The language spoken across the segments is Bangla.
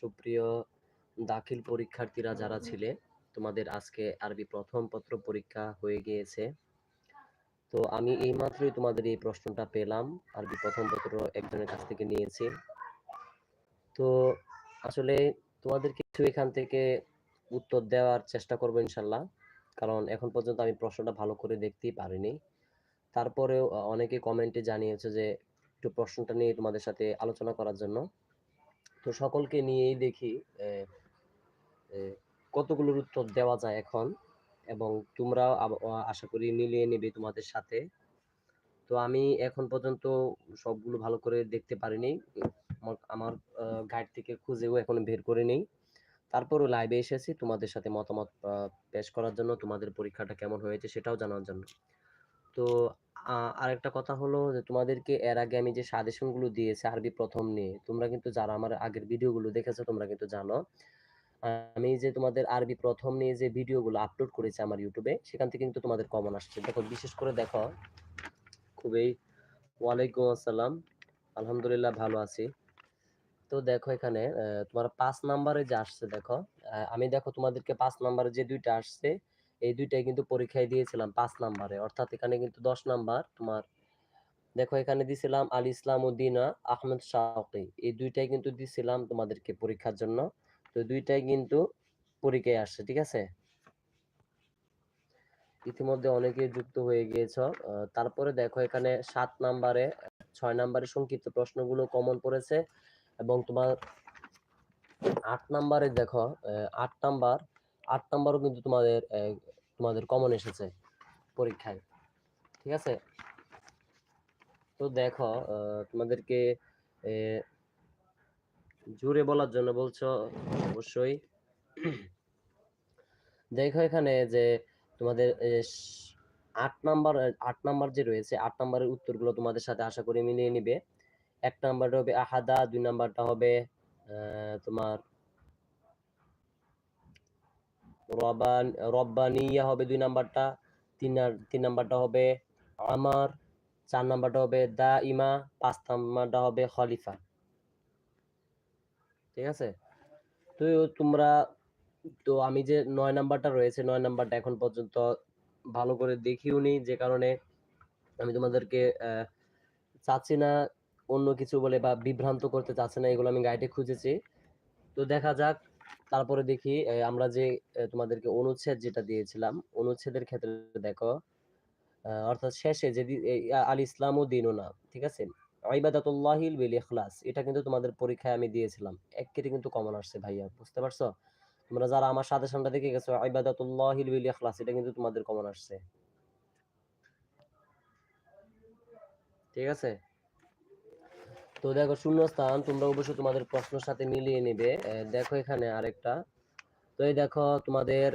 সুপ্রিয় দাখিল পরীক্ষার্থীরা যারা ছিলে তোমাদের আজকে আরবি প্রথম পত্র পরীক্ষা হয়ে গিয়েছে। তো আমি এইমাত্রই তোমাদের এই প্রশ্নটা পেলাম আরবি প্রথম পত্র একজনের কাছ থেকে নিয়েছি। তো আসলে তোমাদের কিছু এখান থেকে উত্তর দেওয়ার চেষ্টা করব ইনশাল্লাহ কারণ এখন পর্যন্ত আমি প্রশ্নটা ভালো করে দেখতেই পারিনি। তারপরেও অনেকে কমেন্টে জানিয়েছে যে একটু প্রশ্নটা নিয়ে তোমাদের সাথে আলোচনা করার জন্য। তো সকলকে নিয়েই দেখি কতগুলোর উত্তর দেওয়া যায় এখন এবং তোমরাও আশা করি মিলিয়ে নেবে তোমাদের সাথে। তো আমি এখন পর্যন্ত সবগুলো ভালো করে দেখতে পারিনি। আমার গাইড থেকে খুঁজেও এখন বের করে নেই। তারপরও লাইভে এসেছি, তোমাদের সাথে মতামত পেশ করার জন্য তোমাদের পরীক্ষাটা কেমন হয়েছে সেটাও জানার জন্য। তো আরেকটা কথা হলো যে, তোমাদেরকে এর আগে আমি যে সাজেশনগুলো দিয়েছি আরবি প্রথম নিয়ে, তোমরা কিন্তু যারা আমার আগের ভিডিওগুলো দেখেছ, তোমরা কিন্তু জানো। আমি যে তোমাদের আরবি প্রথম নিয়ে যে ভিডিওগুলো আপলোড করেছি আমার ইউটিউবে সেখান থেকে কিন্তু তোমাদের কমন আসছে। দেখো, বিশেষ করে দেখো, খুবই ওয়ালাইকুম আসসালাম, আলহামদুলিল্লাহ ভালো আছি। তো দেখো এখানে তোমার পাঁচ নাম্বারে যে আসছে, দেখো আমি দেখো তোমাদেরকে পাঁচ নাম্বারে যে দুইটা আসছে এই দুইটাই কিন্তু পরীক্ষায় দিয়েছিলাম পাঁচ নাম্বারে। অর্থাৎ এখানে কিন্তু দশ নাম্বার তোমার, দেখো এখানে দিছিলাম আল ইসলাম উদ্দিনা আহমেদ শাহকি এই দুইটাই কিন্তু দিছিলাম তোমাদেরকে পরীক্ষার জন্য। তো দুইটাই কিন্তু পরীক্ষায় আসছে, ঠিক আছে? ইতিমধ্যে অনেকে যুক্ত হয়ে গিয়েছ। তারপরে দেখো এখানে সাত নাম্বারে, ছয় নাম্বারে সংক্ষিপ্ত প্রশ্নগুলো কমন পড়েছে এবং তোমার আট নাম্বারে দেখো আট নাম্বার আট নাম্বারও কিন্তু তোমাদের তোমাদের কমন এসেছে পরীক্ষায়। ঠিক আছে? তো দেখো তোমাদেরকে জুড়ে বলার জন্য বলছো অবশ্যই। দেখো এখানে যে তোমাদের আট নাম্বার আট নাম্বার যে রয়েছে, আট নাম্বারের উত্তরগুলো তোমাদের সাথে আশা করি মিলিয়ে নিবে। এক নাম্বারটা হবে আহাদা, দুই নাম্বারটা হবে তোমার রবান রব্বানিয়া হবে দুই নাম্বারটা তিন তিন নাম্বারটা হবে আমার, চার নাম্বারটা হবে দা ইমা পাঁচ নাম্বারটা হবে খলিফা। ঠিক আছে? তো তোমরা, তো আমি যে নয় নাম্বারটা রয়েছে, নয় নাম্বারটা এখন পর্যন্ত ভালো করে দেখিও নি, যে কারণে আমি তোমাদেরকে চাচ্ছি না অন্য কিছু বলে বা বিভ্রান্ত করতে চাচ্ছি না, এগুলো আমি গাইডে খুঁজেছি। তো দেখা যাক তারপরে দেখি আমরা যে তোমাদেরকে অনুচ্ছেদ যেটা দিয়েছিলাম, অনুচ্ছেদের ক্ষেত্রে দেখো অর্থাৎ শেষে যে আল ইসলাম ও দিনও না, ঠিক আছে? ইখলাস, এটা কিন্তু তোমাদের পরীক্ষায় আমি দিয়েছিলাম। এক কেটে কিন্তু কমন আসছে ভাইয়া, বুঝতে পারছ? তোমরা যারা আমার সাজেশনটা দেখে গেছো, ইবাদাতুল্লাহিল বিল ইখলাস, এটা কিন্তু তোমাদের কমন আসছে। ঠিক আছে? তো দেখো শূন্য স্থান তোমরা অবশ্যই তোমাদের প্রশ্নের সাথে মিলিয়ে নেবে। দেখো এখানে আরেকটা। তো এই দেখো তোমাদের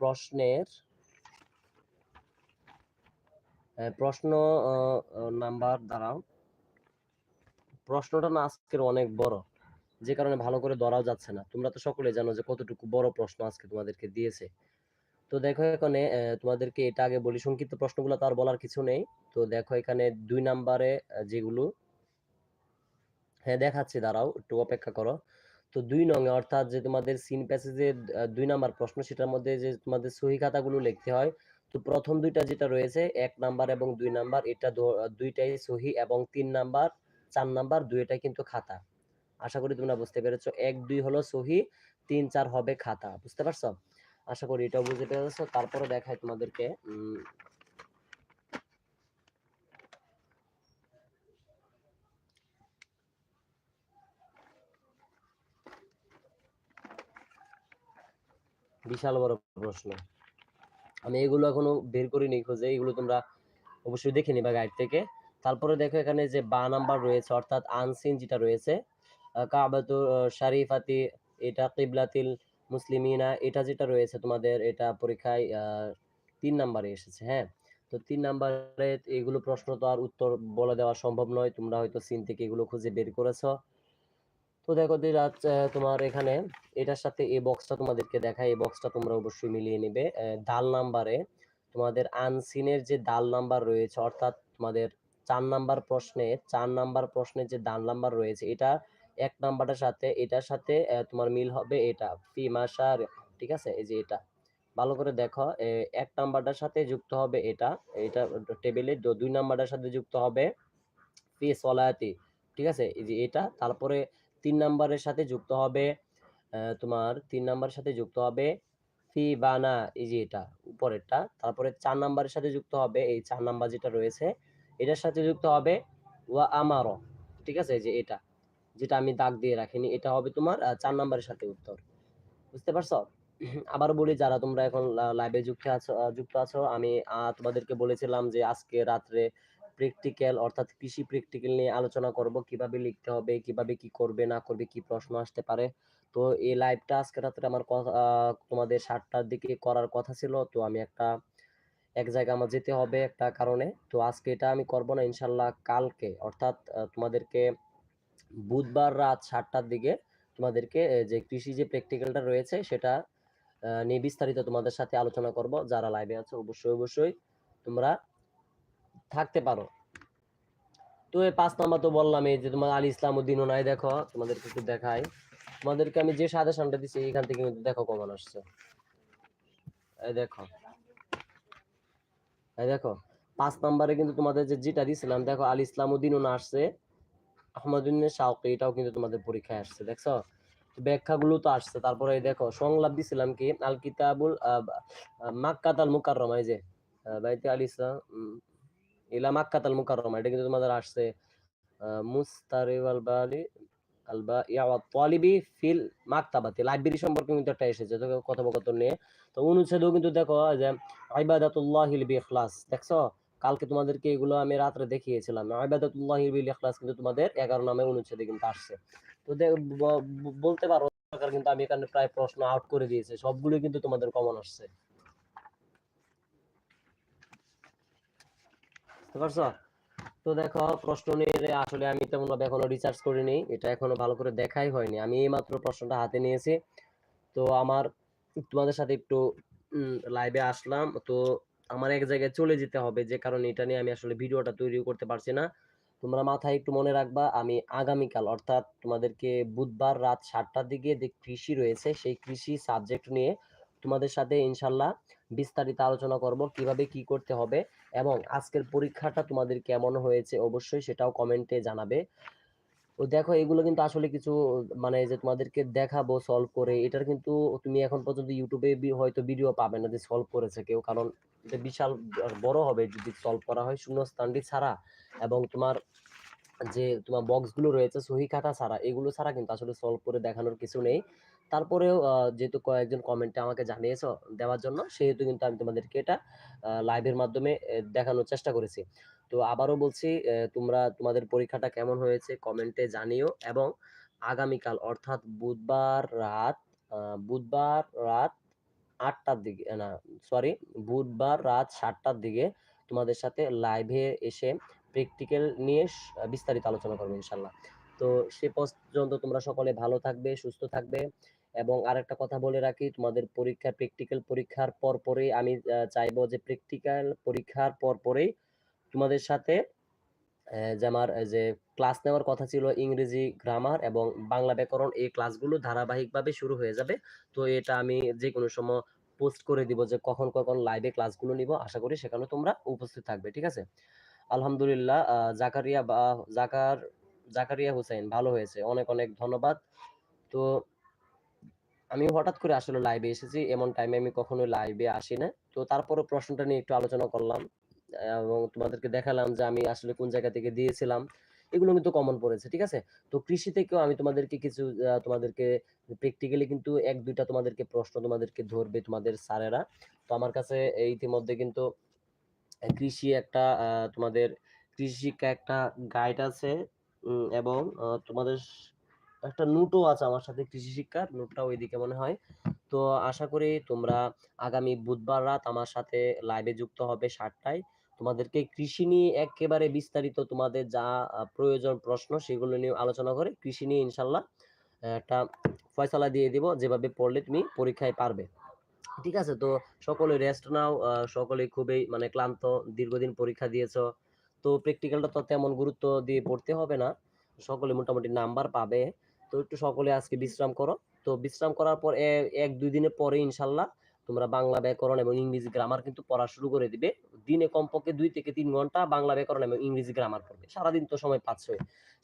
প্রশ্নের প্রশ্ন নাম্বার, দাঁড়াও। প্রশ্নটা না আজকের অনেক বড়, যে কারণে ভালো করে ধরাও যাচ্ছে না। তোমরা তো সকলে জানো যে কতটুকু বড় প্রশ্ন আজকে তোমাদেরকে দিয়েছে। তো দেখো এখানে তোমাদেরকে এটা আগে বলি, সংক্ষিপ্ত প্রশ্নগুলো তো আর বলার কিছু নেই। তো দেখো এখানে দুই নাম্বারে যেগুলো হ্যাঁ দেখাচ্ছি, দাঁড়াও, একটু অপেক্ষা করো। তো দুই নং অর্থাৎ যে তোমাদের সিন প্যাসেজের দুই নাম্বার প্রশ্ন, সেটার মধ্যে যে তোমাদের সহি খাতাগুলো লিখতে হয়, তো প্রথম দুইটা যেটা রয়েছে, এক নাম্বার এবং দুই নাম্বার, এটা দুইটাই সহি এবং তিন নাম্বার, চার নাম্বার, দুইটাই কিন্তু খাতা। আশা করি তোমরা বুঝতে পেরেছ, এক, দুই হলো সহি, তিন, চার হবে খাতা, বুঝতে পারছ? আশা করি এটাও বুঝতে পেরেছ। তারপরে দেখায় তোমাদেরকে বিশাল বড় প্রশ্ন। আমি এগুলো এখনও বের করিনি, খুঁজে এগুলো তোমরা অবশ্যই দেখে নিবা গাইড থেকে। তারপরে দেখো এখানে যে বা নাম্বার রয়েছে, অর্থাৎ আনসিন যেটা রয়েছে কাবাতু শারিফাতি, এটা কিবলাতিল মুসলিমিনা, এটা যেটা রয়েছে তোমাদের, এটা পরীক্ষায় তিন নাম্বারে এসেছে হ্যাঁ? তো তিন নাম্বারে এগুলো প্রশ্ন তো আর উত্তর বলে দেওয়া সম্ভব নয়, তোমরা হয়তো সিন থেকে এগুলো খুঁজে বের করেছ। তো দেখো তোমার এখানে এটার সাথে এই বক্সটা তোমাদেরকে দেখায় এই বক্সটা তোমরা অবশ্যই মিলিয়ে নেবে। দাল নাম্বারে তোমাদের আনসিনের যে দাল নাম্বার রয়েছে, অর্থাৎ তোমাদের চার নাম্বার প্রশ্নে, চার নাম্বার প্রশ্নে যে দাল নাম্বার রয়েছে, এটা এক নাম্বারটার সাথে, এটার সাথে তোমার মিল হবে এটা, ফি মাসার ঠিক আছে? এই যে এটা। ভালো করে দেখো এক নাম্বারটার সাথে যুক্ত হবে এটা এটা টেবিলে দুই নাম্বারটার সাথে যুক্ত হবে ফি সলায়াতি, ঠিক আছে? এই যে এটা, তারপরে তিন নাম্বারের সাথে যুক্ত হবে তোমার তিন নাম্বারের সাথে যুক্ত হবে ফি বানা এই যে এটা উপরেরটা। তারপরে চার নাম্বারের সাথে যুক্ত হবে, এই চার নাম্বার যেটা রয়েছে, এটার সাথে যুক্ত হবে ওয়া আমারো, ঠিক আছে? যে এটা, যেটা আমি দাগ দিয়ে রাখিনি, এটা হবে তোমার চার নাম্বারের সাথে উত্তর। বুঝতে পারছ? আবার বলি, যারা তোমরা এখন লাইভে যুক্ত আছো যুক্ত আছো, আমি তোমাদেরকে বলেছিলাম যে আজকে রাত্রে প্র্যাকটিক্যাল অর্থাৎ কৃষি প্র্যাকটিক্যাল নিয়ে আলোচনা করব। কীভাবে লিখতে হবে, কীভাবে কি করবে, না করবে, কি প্রশ্ন আসতে পারে। তো এই লাইভটা আজকে রাত্রে আমার কথা তোমাদের সাতটার দিকে করার কথা ছিল। তো আমি একটা, এক জায়গায় আমার যেতে হবে একটা কারণে। তো আজকে এটা আমি করব না ইনশাল্লাহ কালকে। অর্থাৎ তোমাদেরকে বুধবার রাত সাতটার দিকে তোমাদেরকে যে কৃষি যে প্র্যাকটিক্যালটা রয়েছে সেটা নিয়ে বিস্তারিত তোমাদের সাথে আলোচনা করব। যারা লাইভে আছে, অবশ্যই অবশ্যই তোমরা থাকতে পারো। তো এই পাঁচ নাম্বার তো বললাম, এই যে তোমার আলী ইসলাম উদ্দিন নাই, দেখো, তোমাদেরকে একটু দেখাই। তোমাদেরকে আমি যে সাজেশনটা দিচ্ছি এখান থেকে কিন্তু দেখো কমন আসছে। এই দেখো। এই দেখো, পাঁচ নাম্বারে কিন্তু তোমাদের যে যেটা দিছিলাম, দেখো, আলী ইসলাম উদ্দিন আসছে আহমদুল্লাহ শাওকি এটাও কিন্তু তোমাদের পরীক্ষায় আসছে, দেখছ? ব্যাখ্যাগুলো তো আসছে, তারপরে এই দেখো, সংলাপ দিছিলাম কি? আল কিতাবুল মাক্কাত আল মুকাররমা এই যে বাইতে আল ইসলাম ইলা মুকাররমা, এটা কিন্তু তোমাদের আসছে মুস্তারিব আল বালি বা তালিবি ফিল লাইব্রেরি সম্পর্কে কিন্তু একটা এসেছে কথোপকথন নিয়ে। তো অনুচ্ছেদও কিন্তু দেখো যে, ইবাদাতুল্লাহিল বিখলাস দেখছ? কালকে তোমাদেরকে এগুলো আমি রাত্রে দেখিয়েছিলাম। ইবাদাতুল্লাহিল বিল ইখলাস কিন্তু তোমাদের 11 নামে অনুচ্ছেদে কিন্তু আসছে। তো ব- ব- বলতে পারো কিন্তু আমি এখানে প্রায় প্রশ্ন আউট করে দিয়েছে সবগুলো কিন্তু তোমাদের কমন আসছে। পারছ? তো দেখো, প্রশ্ন নিয়ে আসলে আমি তেমন ভাবে এখনও রিসার্চ করিনি, এটা এখনও ভালো করে দেখাই হয়নি। আমি এইমাত্র প্রশ্নটা হাতে নিয়েছি। তো আমার তোমাদের সাথে একটু লাইভে আসলাম। তো আমার এক জায়গায় চলে যেতে হবে, যে কারণে এটা নিয়ে আমি আসলে ভিডিওটা তৈরি করতে পারছি না। তোমরা মাথায় একটু মনে রাখবা, আমি আগামীকাল, অর্থাৎ তোমাদেরকে বুধবার রাত সাতটার দিকে যে কৃষি রয়েছে, সেই কৃষি সাবজেক্ট নিয়ে তোমাদের সাথে ইনশাল্লাহ বিস্তারিত আলোচনা করব, কীভাবে কি করতে হবে এবং আজকের পরীক্ষাটা তোমাদের কেমন হয়েছে অবশ্যই সেটাও কমেন্টে জানাবে। ও দেখো, এগুলো কিন্তু আসলে কিছু মানে যে তোমাদেরকে দেখাবো সলভ করে, এটার কিন্তু তুমি এখন পর্যন্ত ইউটিউবে হয়তো ভিডিও পাবে না যে সলভ করেছে কেউ, কারণ এটা বিশাল বড় হবে যদি সলভ করা হয় শূন্য স্থানটি ছাড়া এবং তোমার যে তোমার বক্সগুলো রয়েছে সহি খাতা ছাড়া, এগুলো ছাড়া কিন্তু আসলে সলভ করে দেখানোর কিছু নেই। তারপরেও যেহেতু কয়েকজন কমেন্টে আমাকে জানিয়েছ, দেওয়ার জন্য, সেহেতু কিন্তু আমি তোমাদেরকে এটা লাইভের মাধ্যমে দেখানোর চেষ্টা করেছি। তো আবারও বলছি তোমরা তোমাদের পরীক্ষাটা কেমন হয়েছে কমেন্টে জানিও এবং আগামীকাল অর্থাৎ বুধবার রাত বুধবার রাত আটটার দিকে, না সরি বুধবার রাত সাতটার দিকে তোমাদের সাথে লাইভে এসে প্র্যাকটিক্যাল নিয়ে বিস্তারিত আলোচনা করব ইনশাল্লাহ তো সে পর্যন্ত তোমরা সকলে ভালো থাকবে, সুস্থ থাকবে এবং আরেকটা কথা বলে রাখি, তোমাদের পরীক্ষা প্র্যাকটিক্যাল পরীক্ষার পর পরেই আমি চাইব যে প্র্যাকটিক্যাল পরীক্ষার পর পরেই তোমাদের সাথে যে আমার যে ক্লাস নেওয়ার কথা ছিল ইংরেজি গ্রামার এবং বাংলা ব্যাকরণ, এই ক্লাসগুলো ধারাবাহিকভাবে শুরু হয়ে যাবে। তো এটা আমি যে কোনো সময় পোস্ট করে দিব যে কখন কখন লাইভে ক্লাসগুলো নিব। আশা করি সেখানে তোমরা উপস্থিত থাকবে, ঠিক আছে? আলহামদুলিল্লাহ জাকারিয়া বা, জাকার, জাকারিয়া হুসাইন ভালো হয়েছে। অনেক অনেক ধন্যবাদ। তো আমি হঠাৎ করে আসলে লাইভে এসেছি। এমন টাইমে আমি কখনো লাইভে আসি না তো তারপরে প্রশ্নটা নিয়ে একটু আলোচনা করলাম, এবং তোমাদেরকে দেখালাম যে আমি আসলে কোন জায়গা থেকে দিয়েছিলাম। এগুলো কিন্তু কমন পড়েছে, ঠিক আছে? তো কৃষি থেকেও আমি তোমাদেরকে কিছু তোমাদেরকে প্র্যাকটিক্যালি কিন্তু এক, দুইটা তোমাদেরকে প্রশ্ন তোমাদেরকে ধরবে তোমাদের স্যারেরা। তো আমার কাছে ইতিমধ্যে কিন্তু কৃষি একটা তোমাদের কৃষি শিক্ষা একটা গাইড আছে এবং তোমাদের একটা নোটও আছে আমার সাথে কৃষি শিক্ষার নোটটা ওইদিকে মনে হয়। তো আশা করি তোমরা আগামী বুধবার রাত আমার সাথে লাইভে যুক্ত হবে সাতটায়। তোমাদেরকে কৃষি নিয়ে একেবারে বিস্তারিত তোমাদের যা প্রয়োজন প্রশ্ন সেগুলো নিয়ে আলোচনা করে কৃষি নিয়ে ইনশাল্লাহ একটা ফয়সালা দিয়ে দিব, যেভাবে পড়লে তুমি পরীক্ষায় পারবে। ঠিক আছে? তো সকলে রেস্ট নাও সকলে খুবই মানে ক্লান্ত, দীর্ঘদিন পরীক্ষা দিয়েছ। তো প্র্যাকটিক্যালটা তো তেমন গুরুত্ব দিয়ে পড়তে হবে না। সকলে মোটামুটি নাম্বার পাবে। তো একটু সকলে আজকে বিশ্রাম করো। তো বিশ্রাম করার পর এক, দুই দিনের পরে ইনশাল্লাহ তোমরা বাংলা ব্যাকরণ এবং ইংরেজি গ্রামার কিন্তু পড়া শুরু করে দিবে। দিনে কমপক্ষে দুই থেকে তিন ঘণ্টা বাংলা ব্যাকরণ এবং ইংরেজি গ্রামার পড়বে। সারাদিন তো সময় পাচ্ছ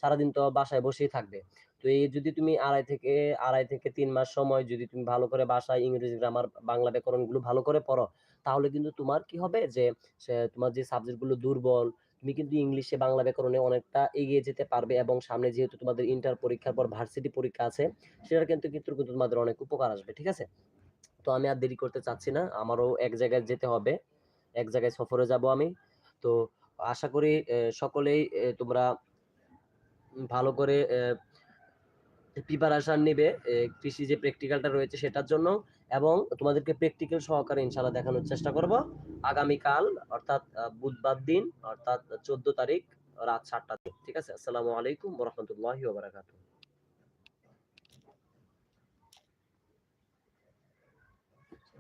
সারাদিন তো বাসায় বসেই থাকবে। তো এই যদি তুমি আড়াই থেকে আড়াই থেকে তিন মাস সময় যদি তুমি ভালো করে বাসায় ইংরেজি গ্রামার বাংলা ব্যাকরণগুলো ভালো করে পড়ো, তাহলে কিন্তু তোমার কি হবে যে তোমার যে সাবজেক্টগুলো দুর্বল, তুমি কিন্তু ইংলিশে বাংলা ব্যাকরণে অনেকটা এগিয়ে যেতে পারবে এবং সামনে যেহেতু তোমাদের ইন্টার পরীক্ষার পর ভার্সিটি পরীক্ষা আছে, সেটার কিন্তু কিন্তু কিন্তু তোমাদের অনেক উপকার আসবে, ঠিক আছে? তো আমি আর দেরি করতে চাচ্ছি না, আমারও এক জায়গায় যেতে হবে, এক জায়গায় সফরে যাব আমি। তো আশা করি সকলেই তোমরা ভালো করে প্রিপারেশন নিবে কৃষি যে প্র্যাকটিক্যালটা রয়েছে সেটার জন্য এবং তোমাদেরকে প্র্যাকটিক্যাল সহকারে ইনশাল্লাহ দেখানোর চেষ্টা করব। আগামীকাল, অর্থাৎ বুধবার দিন, অর্থাৎ চোদ্দ তারিখ, রাত সাতটা ঠিক আছে? আসসালামু আলাইকুম রহমতুল্লাহি ওবারাকাতুহ